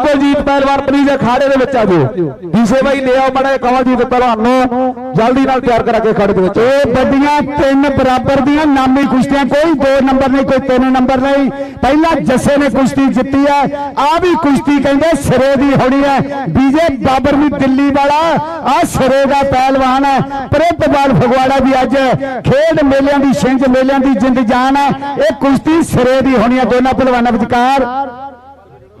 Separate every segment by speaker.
Speaker 1: ਕੁਲਜੀਤ ਪਹਿਲਵਾਨ ਪਲੀਜ਼ ਅਖਾੜੇ ਦੇ ਵਿੱਚ ਆ ਜਾਓ। ਵੀਸੇ ਬਾਈ ਲੈ ਆਓ ਮੜਾ ਕਮਲਜੀਤ ਪਹਿਲਵਾਨ ਨੂੰ ਜਲਦੀ ਨਾਲ ਤਿਆਰ ਕਰਾ ਕੇ ਅਖਾੜੇ ਦੇ ਵਿੱਚ।
Speaker 2: ਇਹ ਵੱਡੀਆਂ ਤਿੰਨ ਬਰਾਬਰ ਦੀਆਂ ਨਾਮੀ ਕੁਸ਼ਤੀਆਂ, ਕੋਈ ਦੋ ਨੰਬਰ ਨਹੀਂ, ਕੋਈ ਤਿੰਨ ਨੰਬਰ ਨਹੀਂ। ਪਹਿਲਾਂ ਜੱਸੇ ਨੇ ਕੁਸ਼ਤੀ ਜਿੱਤੀ ਹੈ ਆ ਵੀ ਕੁਸ਼ਤੀ ਕਹਿੰਦੇ ਸਿਰੇ ਦੀ ਹੋਣੀ ਹੈ। ਬੀਜੇ ਬਾਬਰ ਵੀ ਦਿੱਲੀ ਵਾਲਾ ਆ ਸਿਰੇ ਦਾ ਪਹਿਲਵਾਨ ਹੈ। ਪ੍ਰਿਤਪਾਲ ਫਗਵਾੜਾ ਵੀ ਅੱਜ ਖੇਡ ਮੇਲਿਆਂ ਦੀ, ਛਿੰਝ ਮੇਲਿਆਂ ਦੀ ਜਿੰਦ ਜਾਨ ਹੈ। ਇਹ ਕੁਸ਼ਤੀ ਸਿਰੇ ਦੀ ਹੋਣੀ ਹੈ, ਦੋਨਾਂ ਪਹਿਲਵਾਨਾਂ ਵਿਚਕਾਰ।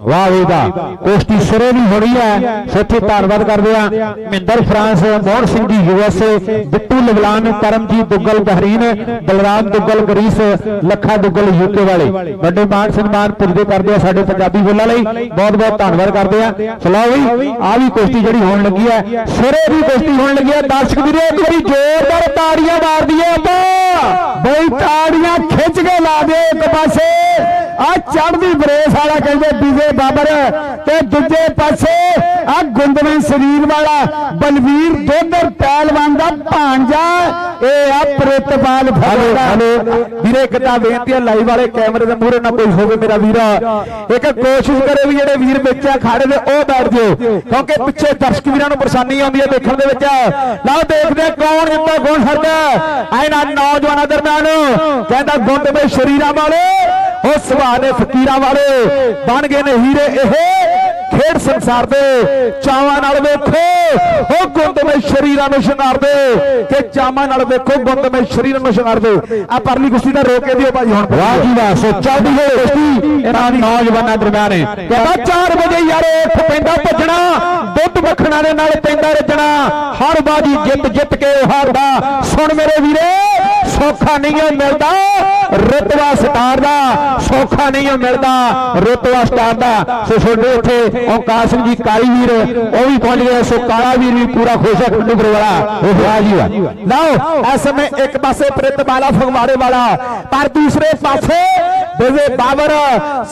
Speaker 1: ਵਾਹ ਵੀ ਵਾਹ। ਕੁਸ਼ਤੀ ਸਿਰੇ ਦੀ ਹੋਣੀ ਹੈ। ਸੱਚੇ ਧੰਨਵਾਦ ਕਰਦੇ ਆ Mahinder France, Mohan Singh ji USA Bittu Laglan Karamjit Duggal, Bahrain, Balram Duggal, Greece, Lakha Duggal UK ਵਾਲੇ। ਵੱਡੇ ਮਾਨ ਸਨਮਾਨ ਪੁੱਜਦੇ ਕਰਦੇ ਆ ਸਾਡੇ ਪੰਜਾਬੀ ਬੋਲਾਂ ਲਈ। ਬਹੁਤ ਬਹੁਤ ਧੰਨਵਾਦ ਕਰਦੇ ਆ ਚਲੋ ਵੀ ਆ ਵੀ ਕੁਸ਼ਤੀ ਜਿਹੜੀ ਹੋਣ ਲੱਗੀ ਹੈ। ਸਿਰੇ ਦੀ ਕੁਸ਼ਤੀ ਹੋਣ ਲੱਗੀ ਹੈ। ਦਰਸ਼ਕ ਵੀਰੋ, ਇੱਕ ਵਾਰੀ ਜ਼ੋਰਦਾਰ ਤਾੜੀਆਂ ਮਾਰ ਦਈਏ ਆਪਾਂ
Speaker 2: ਬਈ ਤਾੜੀਆਂ ਖਿੱਚ ਕੇ ਲਾ ਦੇ ਇੱਕ ਪਾਸੇ। ਆ ਚੜਦੀ ਬਰੇਸ ਵਾਲਾ ਕਹਿੰਦੇ ਵਿਜੇ ਬਾਬਰ ਤੇ ਦੂਜੇ ਪਾਸੇ ਆ ਗੁੰਦਵੇਂ ਸਰੀਰ ਵਾਲਾ ਬਲਵੀਰ ਦੋਦਰ ਪਹਿਲਵਾਨ ਦਾ ਭਾਂਜਾ ਇਹ ਆ ਪ੍ਰਿਤਪਾਲ
Speaker 1: ਹਲੋ ਵੀਰੇ ਇੱਕ ਤਾਂ ਬੇਨਤੀ ਹੈ ਲਾਈਵ ਵਾਲੇ ਕੈਮਰੇ ਦੇ ਮੂਹਰੇ ਨਾ ਕੋਈ ਹੋਵੇ ਮੇਰਾ ਵੀਰਾ। ਇੱਕ ਕੋਸ਼ਿਸ਼ ਕਰੇ ਵੀ ਜਿਹੜੇ ਵੀਰ ਵਿੱਚ ਆ ਖਾੜੇ ਦੇ ਉਹ ਬੈਠ ਜਾਓ। ਕਿਉਂਕਿ ਪਿੱਛੇ ਦਰਸ਼ਕ ਵੀਰਾਂ ਨੂੰ ਪਰੇਸ਼ਾਨੀ ਆਉਂਦੀ ਹੈ ਦੇਖਣ ਦੇ ਵਿੱਚ। ਲਓ ਦੇਖਦੇ ਕੌਣ ਜਿੱਤਾ ਕੌਣ ਹਰਦਾ। ਇਹਨਾਂ ਨੌਜਵਾਨਾਂ ਦਰਮਿਆਨ ਕਹਿੰਦਾ ਗੁੰਦ ਮੇ ਸ਼ਰੀਰਾਂ ਵਾਲੇ। ਉਹ ਸੁਭਾਅ ਦੇ ਫਕੀਰਾਂ ਵਾਲੇ ਬਣ ਗਏ ਨੇ ਹੀਰੇ, ਇਹ ਖੇਡ ਸੰਸਾਰ ਦੇ ਚਾਵਾਂ ਨਾਲ ਵੇਖੋ, ਉਹ ਗੁੰਦਮੇ ਸ਼ਰੀਰਾਂ ਨੂੰ ਸ਼ਿੰਗਾਰਦੇ ਕਿ ਚਾਵਾਂ ਨਾਲ ਵੇਖੋ, ਗੁੰਦਮੇ ਸ਼ਰੀਰਾਂ ਨੂੰ ਸ਼ਿੰਗਾਰਦੇ। ਆ ਪਰਲੀ ਕੁਸ਼ਤੀ ਦਾ ਰੋਕ ਕੇ ਦਿਓ ਭਾਈ ਹੁਣ। ਵਾਹ ਜੀ ਵਾਹ, ਸੋ ਚੱਲਦੀ ਹੋਈ ਕੁਸ਼ਤੀ ਇਹਨਾਂ ਨੌਜਵਾਨਾਂ ਦਰਮਿਆਨ। ਹੈ ਕਹਿੰਦਾ 4 ਵਜੇ ਯਾਰ ਉੱਠ ਪੈਂਦਾ ਭੱਜਣਾ। ਦੁੱਧ ਮੱਖਣਾ ਨਾਲ ਪੈਂਦਾ ਰੱਜਣਾ। ਹਰ ਬਾਜੀ ਜਿੱਤ ਜਿੱਤ ਕੇ ਹਾਰਦਾ। ਸੁਣ ਮੇਰੇ ਵੀਰੇ, ਸੌਖਾ ਨਹੀਂ ਉਹ ਮਿਲਦਾ। ਰਤਵਾ ਸਟਾਰ ਦਾ। ਸੌਖਾ ਨਹੀਂ ਮਿਲਦਾ। ਰਤਵਾ ਸਟਾਰ ਦਾ। ਸੋ ਛੋਡੇ ਉੱਥੇ ਓਂਕਾਰ ਸਿੰਘ ਜੀ ਕਾਲੀ ਵੀਰ, ਉਹ ਵੀ ਪਹੁੰਚ ਗਏ। ਸੋ ਕਾਲਾ ਵੀਰ ਵੀ ਪੂਰਾ ਖੁਸ਼ ਹੈ ਖੰਡੂਪੁਰ ਵਾਲਾ। ਉਹ ਵਾਹ ਜੀ ਲਓ, ਇਸ ਸਮੇਂ ਇੱਕ ਪਾਸੇ ਪ੍ਰਿਤ ਪ੍ਰਿਤਪਾਲਾ ਫਗਵਾੜੇ ਵਾਲਾ, ਪਰ ਦੂਸਰੇ ਪਾਸੇ ਵਿਜੇ ਬਾਬਰ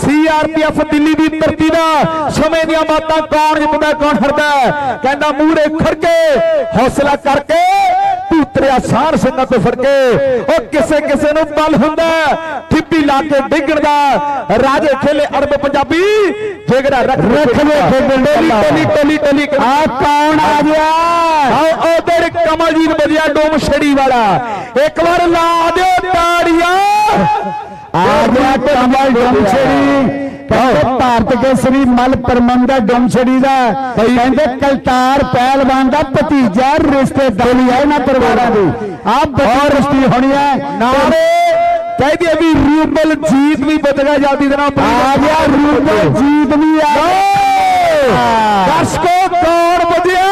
Speaker 1: ਸੀਆਰਪੀਐਫ ਦਿੱਲੀ ਦੀ ਧਰਤੀ ਦਾ ਸਮੇਂ ਦੀਆਂ ਬਾਤਾਂ ਕੌਣ ਜਿੱਤਦਾ ਕੌਣ ਹਰਦਾ ਕਹਿੰਦਾ ਮੂਹਰੇ ਖੜ ਕੇ ਹੌਸਲਾ ਕਰਕੇ ਧੂਤਰਿਆ ਸਾਰ ਸਿੰਘਾਂ ਤੋਂ ਫੜ ਕੇ ਉਹ ਕਿਸੇ ਕਿਸੇ ਨੂੰ ਬਲ ਹੁੰਦਾ ਠਿੱਪੀ ਲਾ ਕੇ ਡਿੱਗਣ ਦਾ। ਰਾਜੇ ਖੇਲੇ ਅਰਬ ਪੰਜਾਬੀ ਜਿਗਰਾ ਰੱਖ
Speaker 2: ਰੱਖ ਵੇ ਖੇਡਣ ਦਾ।
Speaker 1: ਟੋਲੀ ਟੋਲੀ ਟੋਲੀ
Speaker 2: ਆ ਕੌਣ ਆ ਗਿਆ?
Speaker 1: ਆਓ ਉਧਰ ਕਮਲਜੀਤ ਵਧੀਆ ਡੋਮ ਛੜੀ ਵਾਲਾ। ਇੱਕ ਵਾਰ ਲਾ ਦਿਓ ਤਾੜੀਆਂ।
Speaker 2: ਆ ਗਿਆ ਕਮਲ ਡੋਮਛੜੀ ਕਹਿੰਦੇ ਭਾਰਤ ਕੇਸਰੀ ਮਲ ਪਰਮੰਦਾ ਡੋਮਛੜੀ ਦਾ। ਕਹਿੰਦੇ ਕਲਤਾਰ ਪਹਿਲਵਾਨ ਦਾ ਭਤੀਜਾ ਰਿਸ਼ਤੇਦਾਰੀ ਹੈ ਨਾ ਪਰਿਵਾਰਾਂ ਦੀ। ਆ ਬਹੁਤ ਰਿਸ਼ਤੀ ਹੋਣੀ ਹੈ।
Speaker 1: ਨਾਰੇ ਕਹਿੰਦੀ ਹੈ ਵੀ ਰੂਬਲ ਜੀਤ ਵੀ ਬਦਲਾ ਜਲਦੀ ਦੇ ਨਾਲ।
Speaker 2: ਆ ਗਿਆ ਰੂਪਾ ਜੀਤ ਵੀ ਆ
Speaker 1: ਦਰਸ਼ਕੋ ਕੌਣ ਵਧਿਆ?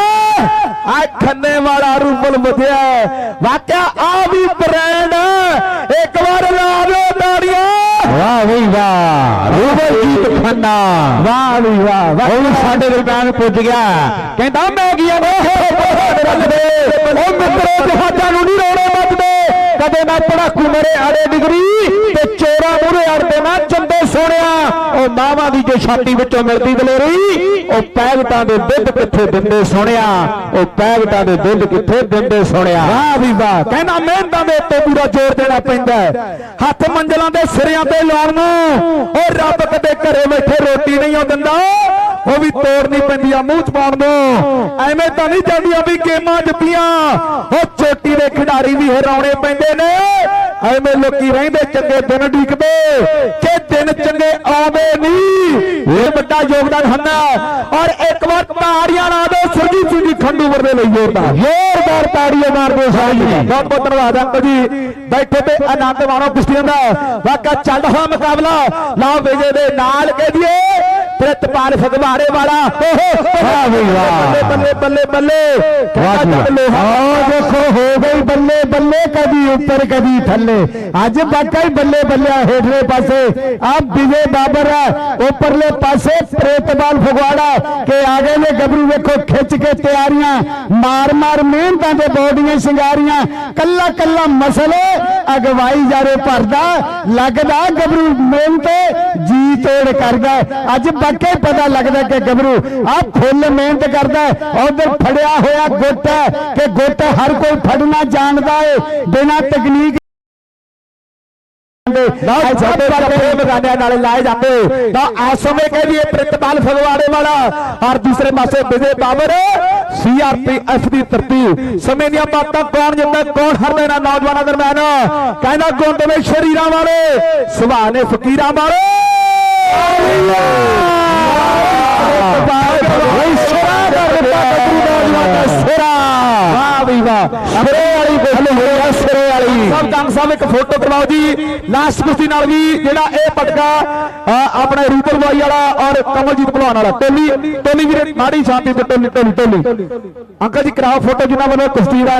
Speaker 1: ਆ ਖੰਨੇ ਵਾਲਾ ਰੂਬਲ ਵਧਿਆ। ਵਾਕਿਆ ਆ ਵੀ ਬ੍ਰਾਂਡ ਤਾੜੀਆਂ ਵਾਹ ਵੀ ਵਾਹ ਰੂਬਲ ਜੀਤ ਖੰਨਾ ਵਾਹ ਵੀ ਵਾਹ ਵਾਹ ਉਹ ਸਾਡੇ ਦਰਮਿਆਨ ਪੁੱਜ ਗਿਆ ਕਹਿੰਦਾ ਮੈਂ ਗਿਆ ਰੱਖਦੇ ਉਹ ਮਿੱਤਰੋ ਤੁਹਾਡਾ ਨੂੰ ਨਹੀਂ ਰੋਣੇ ਮੱਚਦੇ ਕਦੇ ਨਾ ਪੜਾਕੂ ਮਰੇ ਆੜੇ ਡਿਗਰੀ ਤੇ ਚੋਰਾ ਮੂਰੇ ਅੜਦੇ ਨਾ ਚੰਦੇ ਸੋਹਣਿਆ ਉਹ ਮਾਵਾਂ ਦੀ ਜੋ ਛਾਤੀ ਵਿੱਚੋਂ ਮਿਲਦੀ ਦਲੇਰੀ ਉਹ ਪੈਗਟਾਂ ਦੇ ਦੁੱਧ ਕਿੱਥੇ ਦਿੰਦੇ ਸੋਹਣਿਆ? ਉਹ ਪੈਗਟਾਂ ਦੇ ਦੁੱਧ ਕਿੱਥੇ ਦਿੰਦੇ ਸੋਹਣਿਆ? ਵਾਹ ਵੀ ਵਾਹ। ਕਹਿੰਦਾ ਮਿਹਨਤਾਂ ਦੇ ਉੱਤੇ ਪੂਰਾ ਜ਼ੋਰ ਦੇਣਾ ਪੈਂਦਾ। ਹੱਥ ਮੰਜ਼ਲਾਂ ਦੇ ਸਿਰਿਆਂ ਤੇ ਲਾਉਣ ਨੂੰ ਉਹ ਰੱਬ ਕਦੇ ਘਰੇ ਬੈਠੇ ਰੋਟੀ ਨਹੀਂ ਉਹ ਦਿੰਦਾ। ਉਹ ਵੀ ਤੋੜਨੀ ਪੈਂਦੀ ਆ ਮੂੰਹ ਚ ਪਾਉਣ ਨੂੰ। ਐਵੇਂ ਤਾਂ ਨਹੀਂ ਜਾਂਦੀਆਂ ਵੀ ਗੇਮਾਂ ਜਿੱਤੀਆਂ। ਉਹ ਚੋਟੀ ਖਿਡਾਰੀ ਵੀ ਹਰਾਉਣੇ ਪੈਂਦੇ ਨੇ। ਐਵੇਂ ਲੋਕੀ ਰਹਿੰਦੇ ਚੰਗੇ ਦਿਨ ਢੀਕਦੇ ਕਿ ਦਿਨ ਚੰਗੇ ਆਉਂਦੇ ਨਹੀਂ। ਇਹ ਵੱਡਾ ਯੋਗਦਾਨ ਹੁੰਦਾ ਔਰ ਇੱਕ ਵਾਰ ਤਾੜੀਆਂ ਲਾ ਦਿਓ ਸੁਰਜੀਤ ਸਿੰਘ ਜੀ ਖੰਡੂਵਰ ਦੇ ਲਈ ਜ਼ੋਰਦਾਰ ਜ਼ੋਰਦਾਰ ਤਾੜੀਆਂ ਮਾਰ ਦਿਓ ਸਾਜੀ ਬਹੁਤ ਬਹੁਤ ਧੰਨਵਾਦ ਅੰਕਲ ਜੀ। ਬੈਠੇ ਤੇ ਆਨੰਦ ਮਾਣੋ ਕੁਸ਼ਤੀਆਂ ਦਾ ਵਾਕਾ ਚੱਲ ਹੋਇਆ ਮੁਕਾਬਲਾ, ਲਓ ਵਿਜੇ ਦੇ ਨਾਲ ਕਹਿ ਦਈਏ। ਪ੍ਰਿਤਪਾਲ ਫਗਵਾੜੇ ਵਾਲਾ। ਵਾਹ ਵੀ ਵਾਹ। ਬੱਲੇ ਬੱਲੇ ਬੱਲੇ ਵਾਹ ਜੀ
Speaker 2: ਆਹ ਦੇਖੋ ਹੋ ਗਈ ਬੱਲੇ ਬੱਲੇ ਕਦੀ ਉੱਪਰ ਕਦੀ ਥੱਲੇ। ਅੱਜ ਬਾਕਾ ਬੱਲੇ ਬੱਲੇ ਆ ਹੇਠਲੇ ਪਾਸੇ। ਆ ਵਿਜੇ ਬਾਬਰ ਉੱਪਰਲੇ ਪਾਸੇ ਪ੍ਰੇਤਬਾਲ ਫਗਵਾੜਾ। ਕਿ ਆ ਗਏ ਨੇ ਗੱਭਰੂ ਵੇਖੋ ਖਿੱਚ ਕੇ ਤਿਆਰੀਆਂ। ਮਾਰ ਮਾਰ ਮਿਹਨਤਾਂ ਦੇ ਬੋਡੀਆਂ ਸ਼ਿੰਗਾਰੀਆਂ। ਕੱਲਾ ਕੱਲਾ ਮਸਲੇ ਅਗਵਾਈ ਜਾਰੇ ਭਰਦਾ। ਲੱਗਦਾ ਗੱਭਰੂ ਮਿਹਨਤ ਜੀ ਤੋੜ ਕਰਦਾ। ਅੱਜ ਹੀ ਪਤਾ ਲੱਗਦਾ ਕਿ ਗੱਭਰੂ ਆ ਫੁੱਲ ਮਿਹਨਤ ਕਰਦਾ ਉਧਰ ਫੜਿਆ ਹੋਇਆ ਗੁੱਟ ਹੈ ਕਿ ਗੁੱਟ ਹਰ ਕੋਈ ਫੜਨਾ ਜਾਣਦਾ ਏ ਬਿਨਾਂ ਤਕਨੀਕ
Speaker 1: ਲਓ ਨਾਲੇ ਲਾਏ ਜਾਂਦੇ। ਤਾਂ ਪ੍ਰਿਤਪਾਲ ਫਗਵਾੜੇ ਵਾਲਾ ਔਰ ਦੂਸਰੇ ਪਾਸੇ ਵਿਜੇ ਬਾਬਰ ਸੀਆਰਪੀਐਫ ਦੀ ਤਰਤੀਬ ਸਮੇਂ ਦੀਆਂ ਬਾਤਾਂ ਕੌਣ ਜਿੱਤਦਾ ਕੌਣ ਹਾਰਦਾ ਇਹਨਾਂ ਨੌਜਵਾਨਾਂ ਦਰਮਿਆਨ? ਕਹਿੰਦਾ ਗੁੰਦ ਵਿੱਚ ਸ਼ਰੀਰਾਂ ਵਾਲੇ ਸੁਭਾਅ ਨੇ ਫਕੀਰਾਂ ਵਾਲੇ ਸਾਹਿਬ ਇੱਕ ਫੋਟੋ ਕਰਵਾਓ ਜੀ ਲਾਸਟ ਕੁਸ਼ਤੀ ਨਾਲ ਵੀ ਜਿਹੜਾ ਇਹ ਪਟਕਾ ਅ, ਆਪਣੇ ਰੂਪਲ ਬਾਈ ਵਾਲਾ ਔਰ ਕਮਲਜੀਤ ਭਲਵਾਨ ਵਾਲਾ ਟੋਲੀ ਟੋਲੀ ਵੀਰੇ ਮਾੜੀ ਸ਼ਾਂਤੀ ਤੇ ਟੋਲੀ ਟੋਲੀ ਟੋਲੀ ਅੰਕਲ ਜੀ ਕਰਾਓ ਫੋਟੋ ਜਿਨ੍ਹਾਂ ਵੱਲੋਂ ਕੁਸ਼ਤੀ ਦਾ